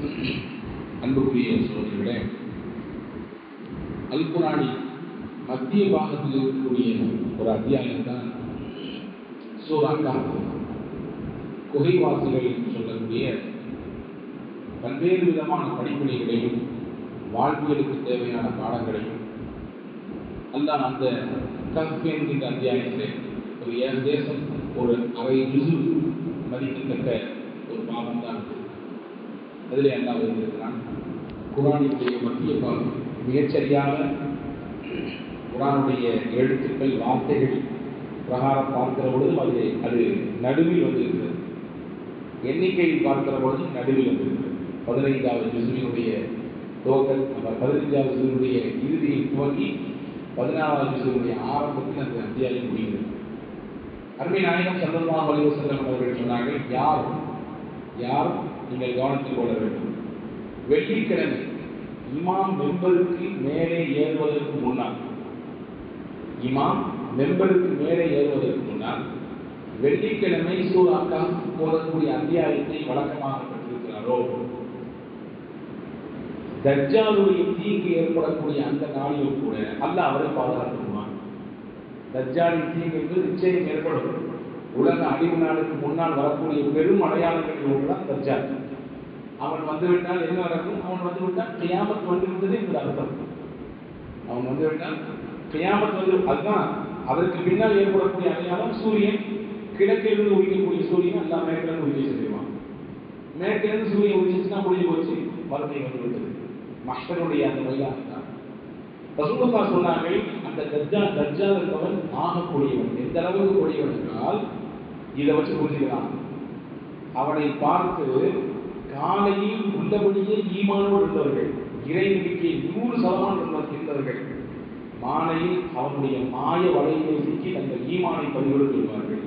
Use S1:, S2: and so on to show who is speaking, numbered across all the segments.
S1: அன்புக்குரிய சோதரிகளே அல்குரானி மத்திய பாகத்தில் இருக்கக்கூடிய ஒரு அத்தியாயம் தான் சூராக்கா குகைவாசிகள் என்று சொல்லக்கூடிய பல்வேறு விதமான படிப்பினைகளையும் வாழ்வியலுக்கு தேவையான பாடங்களையும் அல்லாஹ் அந்த கஃப் என்கின்ற அத்தியாயத்தில் ஒரு ஏழு தேசம் ஒரு அரை ஜுசு மதிக்கத்தக்க ஒரு பாவம் தான் அதில் என்ன வைத்திருக்கிறான் குரானுடைய மத்திய பாகம் மிகச்சரியாக குரானுடைய எழுத்துக்கள் வார்த்தைகள் பிரகாரம் பார்க்கிற பொழுதும் அது அது நடுவில் வந்திருக்கிறது. எண்ணிக்கையில் பார்க்கிற பொழுதும் நடுவில் வந்திருக்கிறது. பதினைந்தாவது ஜிசுவினுடைய துவக்கல் நம்ம பதினைஞ்சாவது ஜிசுவினுடைய இறுதியை துவங்கி பதினாறாவது ஜிசுவினுடைய ஆரம்பத்தில் அந்த அத்தியாயம் முடிகிறது. அருமை நாயகம் சல்லல்லாஹு அலைஹி வஸல்லம் அவர்கள் சொன்னார்கள் யார் யார் நீங்கள் கவனத்தில் கொள்ள வேண்டும். வெள்ளிக்கிழமை இமாம் மெம்பருக்கு மேலே ஏறுவதற்கு முன்னால் இமாம் மெம்பருக்கு மேலே ஏறுவதற்கு முன்னால் வெள்ளிக்கிழமை சூறாக்கா போதக்கூடிய அத்தியாயத்தை வழக்கமாக பெற்றிருக்கிறாரோ? தஜ்ஜாலுடைய தீங்கு ஏற்படக்கூடிய அந்த நாளிலும் கூட அல்ல அவரை பாதுகாத்துவான் தஜ்ஜாலின் தீங்கு என்பது நிச்சயம் ஏற்படும். உலக அழிவு நாளுக்கு முன்னால் வரக்கூடிய பெரும் அடையாளங்களில் ஒன்றுதான் தஜ்ஜால். அவன் வந்துவிட்டால் என்ன நடக்கும்? அவன் வந்துவிட்டால் கியாமத் வந்துவிட்டது என்பது அர்த்தம். அவன் வந்துவிட்டால் கியாமத் வந்து அதுதான். அதற்கு பின்னால் ஏற்படக்கூடிய அடையாளம் சூரியன். கிழக்கிலிருந்து உதிக்கக்கூடிய சூரியன் எல்லாம் மேற்கிலிருந்து உதிக்க செய்வான். மேற்கிலிருந்து சூரியன் உதிச்சுன்னா முடிஞ்சு போச்சு. மறுமை வந்துவிட்டது மஷ்டனுடைய அந்த மைதானம் தான் ரசூலுல்லா சொன்னார்கள் அந்த தர்ஜா தர்ஜா என்பவன் ஆகக்கூடியவன். எந்த அளவுக்கு கூடியவன் என்றால் இதை வச்சு புரிஞ்சுக்கலாம். அவனை பார்த்து காலையில் உள்ளபடியே ஈமானோடு இருந்தவர்கள் இறை நம்பிக்கை நூறு சதமானம் இருந்தவர்கள் மாலையில் அவனுடைய மாய வலைகளை சிக்கி தங்கள் ஈமானை பதிவெடுத்து விடுவார்கள்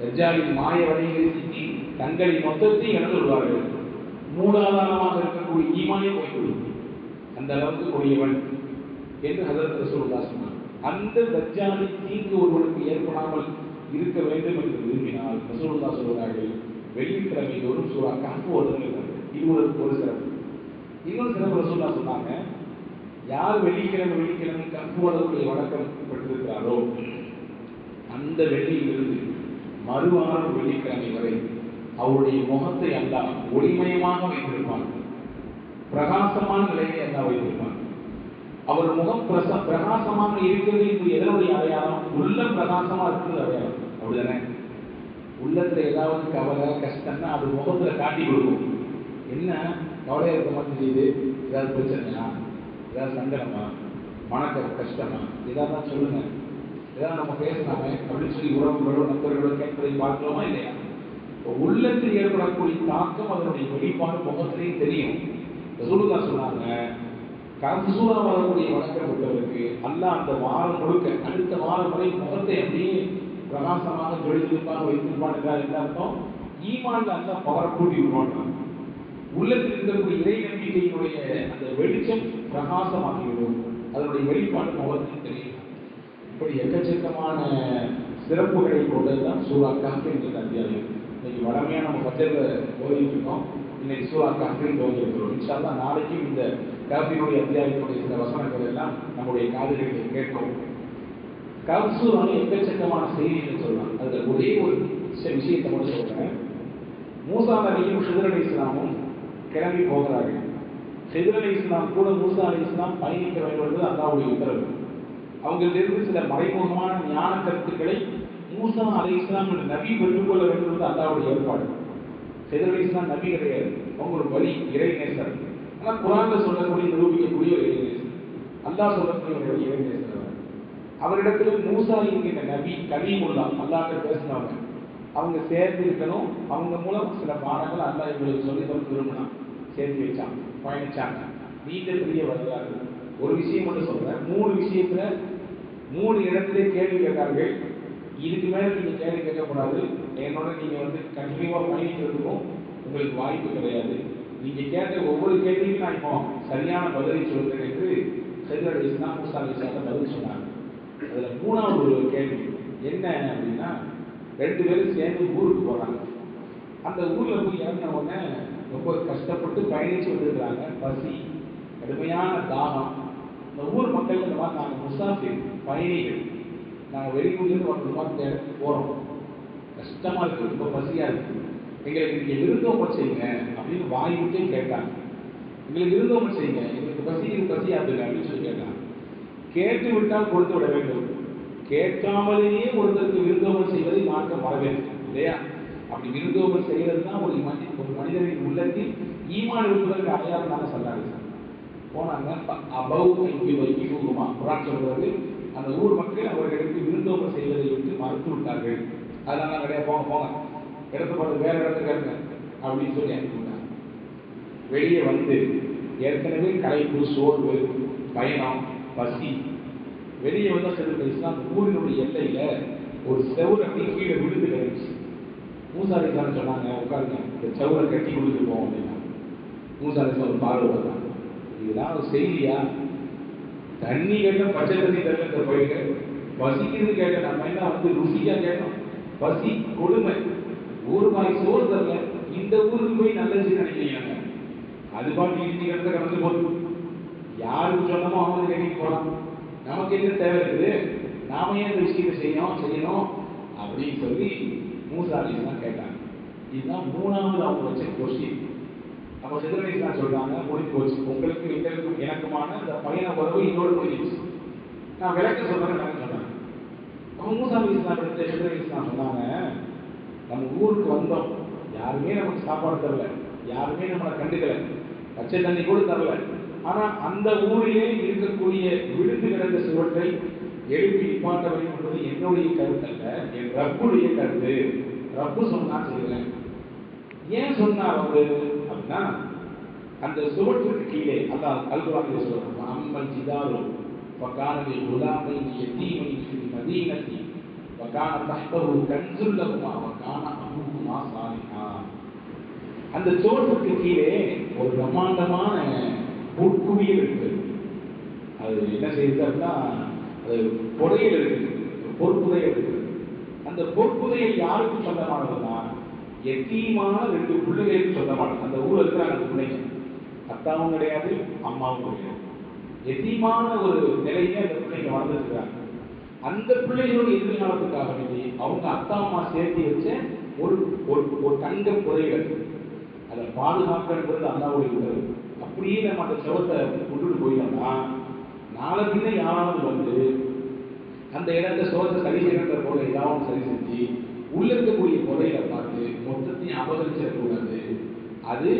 S1: தஜ்ஜாலின் மாய வலைகளை சிக்கி தங்களை மொத்தத்தை இழந்து விடுவார்கள். மூலாதாரமாக இருக்கக்கூடிய ஈமானே போய்விடும். அந்த அளவுக்கு கூடியவன் என்று ஹசரத் ரசூல்லா சொன்னார். அந்த தஜ்ஜாலி தீங்கு ஒருவனுக்கு ஏற்படாமல் இருக்க வேண்டும் என்று விரும்பினால் ரசூல்லா சொல்கிறார்கள் வெள்ளிக்கிழமை தோறும் சூறா கணக்கு ஓதுங்கள் இது ஒரு ஒரு சிறப்பு. இன்னொரு சிறப்பு ரசூலுல்லா சொன்னாங்க யார் வெள்ளிக்கிழமை வெள்ளிக்கிழமை கணக்கு ஓதக்கூடிய வழக்கம் பெற்றிருக்கிறாரோ அந்த வெள்ளியிலிருந்து மறுவாரம் வெள்ளிக்கிழமை வரை அவருடைய முகத்தை அல்லாஹ் ஒளிமயமாக வைத்திருப்பான். பிரகாசமான நிலையை அல்லாஹ் வைத்திருப்பான். அவர் முகம் பிரச பிரகாசமாக இருக்கிறது என்று எதனுடைய அடையாளம்? உள்ள பிரகாசமா இருக்கிறது அடையாளம். அப்படிதானே? உள்ளத்துல ஏதாவது கவலை கஷ்டம்னா அது முகத்துல காட்டி கொடுக்கும். என்ன? கவலையாக இருக்க மாதிரி தெரியுது ஏதாவது பிரச்சனையா? ஏதாவது சங்கடமா? மனக்க கஷ்டமா? ஏதாவது சொல்லுங்க. ஏதாவது நம்ம பேசலாமே அப்படின்னு சொல்லி உறவுகளோ நண்பர்களோ கேட்பதை பார்க்கலாமா இல்லையா? இப்போ உள்ளத்தில் ஏற்படக்கூடிய தாக்கம் அதனுடைய வெளிப்பாடு முகத்திலையும் தெரியும். ரசூலுல்லா சொன்னாங்க கரசூரா வரக்கூடிய வணக்கம் உள்ளவருக்கு அல்லாஹ் அந்த வாரம் முழுக்க அடுத்த வாரம் வரை முகத்தை அப்படியே பிரகாசமாக ஜொலித்திருப்பாக வைத்திருப்பான் என்றால் என்ன அர்த்தம். ஈமான்ல அந்த பவர் கூட்டி விடுவான் உள்ளத்தில் இருக்கக்கூடிய இறை நம்பிக்கையினுடைய அந்த வெளிச்சம் பிரகாசமாகிவிடும் அதனுடைய வெளிப்பாடு முகத்தில் தெரியும் இப்படி எக்கச்சக்கமான சிறப்புகளை கொண்டதுதான் சூரா காஃபி என்ற அத்தியாயம். இன்னைக்கு வடமையா நம்ம பச்சையில் ஓதிட்டு இருக்கோம். இன்னைக்கு சூரா காஃபின்னு துவங்கியிருக்கிறோம் இன்ஷால்லா நாளைக்கும் இந்த காஃபியினுடைய அத்தியாயத்தினுடைய சில வசனங்கள் எல்லாம் நம்முடைய காதலிகளை கேட்கும். கவுசூரான எக்கச்சக்கமான செய்தின்னு சொல்லலாம் அதில் ஒரே ஒரு விஷயத்தை மட்டும் சொல்கிறேன் மூசா நபியும் ஹிதர் அலி இஸ்லாமும் கிளம்பி போகிறார்கள். ஹிதர் அலி இஸ்லாம் கூட மூசா அலி இஸ்லாம் பயணிக்க வேண்டும் என்பது அல்லாவுடைய உத்தரவு. அவங்களிலிருந்து சில மறைமுகமான ஞான கருத்துக்களை மூசா அலி இஸ்லாம் என்ற நபி பெற்றுக்கொள்ள வேண்டும் என்பது அல்லாவுடைய ஏற்பாடு. ஹிதர் அலி இஸ்லாம் நபி கிடையாது. அவங்களோட வழி இறைநேசர் ஆனால் குரானில் சொல்லக்கூடிய நிரூபிக்கக்கூடிய ஒரு இறைநேசர் அல்லா சொல்லக்கூடிய இறைநேசர் அவரிடத்துல மூசா என்கிற நபி கலீமுல்லா அல்லாட்ட பேசினவங்க அவங்க சேர்ந்து இருக்கணும் அவங்க மூலம் சில பாடங்கள் அல்லா இவங்களுக்கு சொல்லி தர விரும்பினான் சேர்த்து வச்சாங்க பயணிச்சாங்க வீட்டில் பெரிய வரலாறு ஒரு விஷயம் மட்டும் சொல்றேன் மூணு விஷயத்துல மூணு இடத்திலே கேள்வி கேட்டார்கள் இதுக்கு மேல நீங்க கேள்வி கேட்கக்கூடாது என்னோட நீங்க வந்து கண்டினியூவா பயணிக்கிறதுக்கும் உங்களுக்கு வாய்ப்பு கிடையாது நீங்க கேட்ட ஒவ்வொரு கேள்விக்கும் நான் இப்போ சரியான பதிலை சொல்றேன் என்று செல்வர் இஸ்லாம் மூசா இஸ்லாம் பதில் சொன்னாங்க அதில் மூணாவது ஒரு கேள்வி என்ன அப்படின்னா ரெண்டு பேரும் சேர்ந்து ஊருக்கு போகிறாங்க அந்த ஊரில் போய் இறங்கின உடனே ரொம்ப கஷ்டப்பட்டு கஷ்டப்பட்டு பயணிச்சு பசி கடுமையான தாகம். இந்த ஊர் மக்கள் இந்த மாதிரி நாங்கள் முசாஃபிர் பயணிகள். நாங்கள் வெளியூர்லேருந்து ஒரு மாதிரி இடத்துக்கு போகிறோம் கஷ்டமாக இருக்குது ரொம்ப பசியாக இருக்குது எங்களுக்கு நீங்கள் விருந்தோம்பல் செய்யுங்க அப்படின்னு வாய் விட்டே கேட்டாங்க. எங்களுக்கு விருந்தோம்பல் செய்யுங்க. எங்களுக்கு பசிக்குது பசியாதுங்க அப்படின்னு சொல்லி கேட்டாங்க. கேட்டு விட்டால் கொடுத்து விட வேண்டும். கேட்காமலேயே ஒருத்தருக்கு விருந்தோம்பல் செய்வதை மார்க்கம் வரவேற்கும் இல்லையா? அப்படி விருந்தோம்பல் செய்கிறது தான் ஒரு மனித ஒரு மனிதனின் உள்ளத்தில் ஈமான் இருப்பதற்கு அடையாளம் தானே சொல்லாங்க போனாங்க அபவ் இங்கு குரான் சொல்றது அந்த ஊர் மக்கள் அவர்களுக்கு விருந்தோம்பல் செய்வதை விட்டு மறுத்து விட்டார்கள். அதனால நிறைய போங்க போங்க. இடத்த பார்த்து வேற இடத்துக்கு இருங்க அப்படின்னு சொல்லி அனுப்பிவிட்டாங்க வெளியே வந்து ஏற்கனவே களைப்பு சோர்வு பயணம் பசி. வெளியே வந்த செல்வ இஸ்லாம் ஊரினுடைய எல்லையில ஒரு செவுர் அப்படி கீழே விழுந்து கிடந்துச்சு. மூசாரி சொன்னாங்க உட்காருங்க இந்த செவுரை கட்டி கொடுத்துருப்போம் அப்படின்னா மூசாரி சார் ஒரு பார்வை வந்தாங்க இதெல்லாம் ஒரு செய்தியா? தண்ணி கேட்ட பச்சை தண்ணி தரல போயிட்டு பசிக்குது கேட்ட நம்ம என்ன வந்து ருசியா கேட்டோம். பசி கொடுமை. ஒரு வாய் சோறு தரல. இந்த ஊருக்கு போய் நல்லது நினைக்கிறீங்க. அது பாட்டு இஞ்சி கிடந்த கடந்து போகுது யாருக்கு சொன்னமோ அவங்க கட்டிட்டு போகலாம் நமக்கு என்ன தேவை இருக்குது? நாம ஏன் இந்த விஷயத்தை செய்யணும்? செய்யணும் அப்படின்னு சொல்லி மூசாலிஸ்லாம் கேட்டாங்க. இதுதான் மூணாவது அவங்க வச்ச கொஸ்டின் அப்போ தான் சொல்றாங்க முடிஞ்சு போச்சு. உங்களுக்கு எங்களுக்கும் எனக்குமான இந்த பயண உறவு இன்னொரு முடிஞ்சிச்சு நான் விளக்க சொல்றேன் நான் சொன்னேன் அப்போ மூசாலி இஸ்லாம் எடுத்த சிதரணி தான் சொன்னாங்க நம்ம ஊருக்கு வந்தோம். யாருமே நமக்கு சாப்பாடு தரல. யாருமே நம்மளை கண்டுக்கல. பச்சை தண்ணி கூட தரல. ஆனா அந்த ஊரிலே இருக்கக்கூடிய விழுந்து கிடந்த சுவற்றை எழுப்பி நிப்பாட்ட என்பது என்னுடைய கருத்து அல்ல என் ரப்புடைய கருத்து. ரப்பு சொன்னா செய்வேன். ஏன் சொன்னார் வந்து அப்படின்னா அந்த சுவற்றுக்கு கீழே அல்லாஹ் அல்குரானிலே சொல்றாங்க அம்மல் ஜிதாரு வகானலி குலாமை எத்தீமை மதீனத்தி வகான தஹ்தஹு கன்சுல் லஹுமா அமுகுமா அபூஹுமா சாலிஹா. அந்த சுவற்றுக்கு கீழே ஒரு பிரம்மாண்டமான பொற்குவியல் இருக்குது அது என்ன செய்யுது அப்படின்னா அது புதையல் இருக்குது பொற்புதையல் இருக்குது அந்த பொற்புதையல் யாருக்கு சொந்தமானதுன்னா எத்தீமான ரெண்டு பிள்ளைகளுக்கு சொந்தமானது. அந்த ஊரில் இருக்கிற அந்த பிள்ளைங்க அத்தாவும் கிடையாது அம்மாவும் கிடையாது. எத்தீமான ஒரு நிலையில அந்த பிள்ளைங்க வளர்ந்துருக்கிறாங்க. அந்த பிள்ளைகளோட எதிர்காலத்துக்காக வேண்டி அவங்க அத்தா அம்மா சேர்த்து வச்ச ஒரு ஒரு ஒரு தங்க புதையல் அதை. பாதுகாக்கிறது அல்லாவுடைய உணர்வு அப்படியே நம்ம அந்த செவத்தை கொண்டுட்டு போயிட்டோம்னா நாளை பின்ன யாராவது வந்து அந்த இடத்த சோகத்தை சரி செய்யற போல ஏதாவது சரி செஞ்சு உள்ள இருக்கக்கூடிய புதையில பார்த்து மொத்தத்தையும் அபகரிச்சிடக்கூடாது அது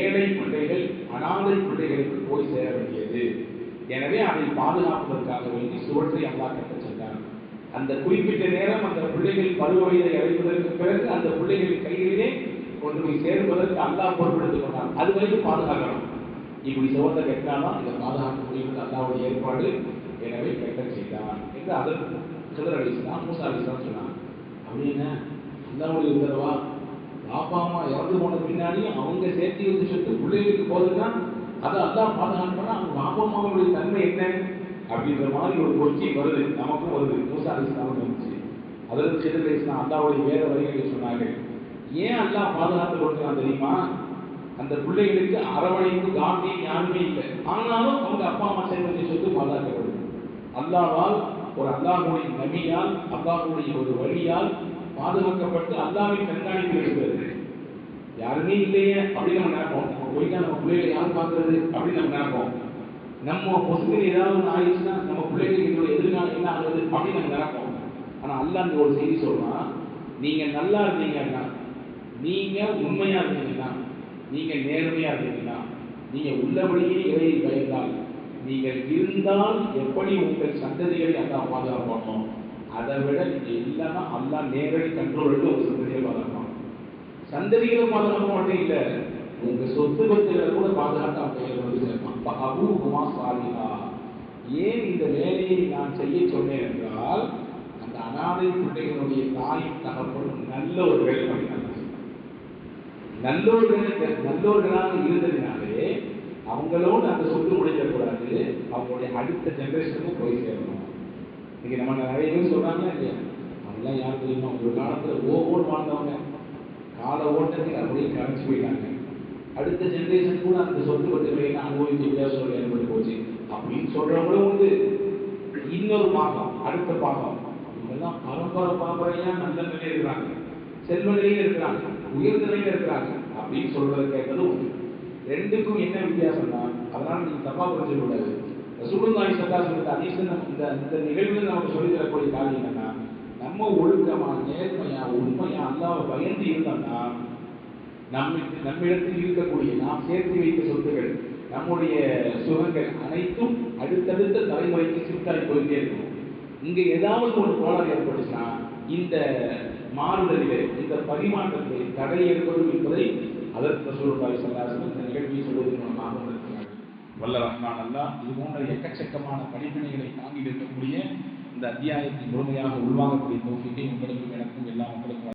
S1: ஏழை பிள்ளைகள் அனாதை பிள்ளைகளுக்கு போய் சேர வேண்டியது. எனவே அதை பாதுகாப்பதற்காக வேண்டி சுவற்றை அல்லா கட்ட சென்றான். அந்த குறிப்பிட்ட நேரம் அந்த பிள்ளைகள் பருவவயதை அடைவதற்கு பிறகு அந்த பிள்ளைகளின் கைகளிலே கொண்டு போய் சேர்ப்பதற்கு அல்லா பொறுப்பெடுத்துக் கொண்டான். அது வரைக்கும் பாதுகாக்கணும். இப்படி சுவத்தை கட்டினாதான் இதை பாதுகாக்க முடியும் அல்லாவுடைய ஏற்பாடு எனவே கட்ட செய்தான் என்று அதற்கு சிதர் அலிஸ்லாம் மூசா அலிஸ்லாம் சொன்னாங்க அப்படின்னு அல்லாவுடைய உத்தரவா பாப்பா அம்மா இறந்து போன பின்னாடியும் அவங்க சேர்த்து வச்சு சொத்து பிள்ளைகளுக்கு போகுதுன்னா அதை அல்லாஹ் பாதுகாக்கணும்னா அவங்க பாப்பா அம்மாவுடைய தன்மை என்ன அப்படின்ற மாதிரி ஒரு கொச்சி வருது நமக்கும் வருது மூசா அலிஸ்லாமும் வந்துச்சு அதற்கு சிதர் அலிஸ்லாம் அல்லாவுடைய வேற வரிகளை சொன்னார்கள் ஏன் அல்லா பாதுகாத்து கொடுக்கலாம் தெரியுமா அந்த பிள்ளைகளுக்கு அரவணைப்பு காந்தியம் யாருமே இல்லை. ஆனாலும் அவங்க அப்பா அம்மா சேர்ந்த சொல்லி பாதுகாக்கப்படுது அல்லாவால் ஒரு அல்லாஹுடைய நபியால் அல்லாஹுடைய ஒரு வழியால் பாதுகாக்கப்பட்டு அல்லாவின் கண்காணிப்பு இருக்கிறது யாருமே இல்லையே அப்படின்னு நம்ம நினைப்போம். நம்ம போயிட்டா நம்ம பிள்ளைகளை யார் பார்க்கறது? அப்படின்னு நம்ம நினைப்போம். நம்ம பொசுமையில் ஏதாவது ஒன்று ஆயிடுச்சுன்னா நம்ம பிள்ளைகளுக்கு எதிர்காலம் என்ன ஆகுது? அப்படின்னு நம்ம நினைப்போம். ஆனால் அல்லாஹ் இந்த ஒரு செய்தி சொல்றான் நீங்கள் நல்லா இருந்தீங்கன்னா நீங்கள் உண்மையாக இருந்தீங்கன்னா நீங்கள் நேர்மையாக இருந்தீங்கன்னா நீங்கள் உள்ளபடியே இறையை பயந்தால் நீங்கள் இருந்தால் எப்படி உங்கள் சந்ததிகளை அல்லாஹ் பாதுகாப்பானோ அதை விட நீங்க இல்லைன்னா அல்லாஹ் நேரடி கண்ட்ரோல் எடுத்து உங்க சந்ததியை பாதுகாப்பான். சந்ததிகளை பாதுகாக்க மட்டும் இல்லை உங்க சொத்து பத்துகளை கூட பாதுகாத்து அவன் கையில் கொண்டு சேர்ப்பான். அபூபமா சாதிகா ஏன் இந்த வேலையை நான் செய்ய சொன்னேன் என்றால் அந்த அனாதை பிள்ளைகளுடைய தாயும் தகப்பனும் நல்ல ஒரு வேலை நல்லோர்கள் நல்லோர்களாக இருந்ததுனாலே அவங்களோட அந்த சொத்து முடிஞ்சிடக்கூடாது அவங்களுடைய அடுத்த ஜென்ரேஷனுக்கும் போய் சேரணும். இன்னைக்கு நம்ம நிறைய பேர் சொல்றாங்களா இல்லையா? அதெல்லாம் யார் தெரியுமா? ஒரு காலத்துல ஓவோடு வாழ்ந்தவங்க. கால ஓட்டத்தில் அப்படியே கரைச்சு போயிட்டாங்க. அடுத்த ஜென்ரேஷன் கூட அந்த சொத்து பற்றி எல்லாம் அனுபவிச்சு வித்தியாசம் ஏற்பட்டு போச்சு. அப்படின்னு சொல்றவங்களும் உண்டு. இன்னொரு பாகம் அடுத்த பாகம். இவங்கெல்லாம் பரம்பரை பரம்பரையா நல்ல நிலையில் இருக்கிறாங்க. செல்வ நிலையில் இருக்கிறாங்க. உயர் நிலையில இருக்கிறாங்க அப்படின்னு சொல்றது கேட்கறது உண்டு. ரெண்டுக்கும் என்ன வித்தியாசம்னா அதனால நீங்க தப்பா புரிஞ்சுக்க கூடாது. ரசூலுல்லாஹி ஸல்லல்லாஹு அலைஹி இந்த இந்த நிகழ்வில் நமக்கு சொல்லி தரக்கூடிய காரியம் என்னன்னா நம்ம ஒழுக்கமா நேர்மையா உண்மையா அல்லாஹ்வை பயந்து இருந்தோம்னா நம்ம நம்மிடத்தில் இருக்கக்கூடிய நாம் சேர்த்து வைத்த சொத்துக்கள் நம்முடைய சுகங்கள் அனைத்தும் அடுத்தடுத்த தலைமுறைக்கு ஷிஃப்டாகி போயிட்டே இருக்கும். இங்க ஏதாவது ஒரு கோளாறு ஏற்பட்டுச்சுன்னா இந்த மாறுதலிலே இந்த பரிமாற்றத்தை தடை ஏற்படும் என்பதை அதற்கு சொல்லுவாய் சொல்லாசன் இந்த நிகழ்ச்சியை சொல்வதன் மூலமாக வந்திருக்கிறார் வல்ல ரஹ்மான் அல்லா இது போன்ற எக்கச்சக்கமான படிப்பினைகளை தாங்கி நிற்கக்கூடிய இந்த அத்தியாயத்தை முழுமையாக உள்வாங்கக்கூடிய தோஃபிக்கை உங்களுக்கும் எனக்கும் எல்லா மக்களுக்கும்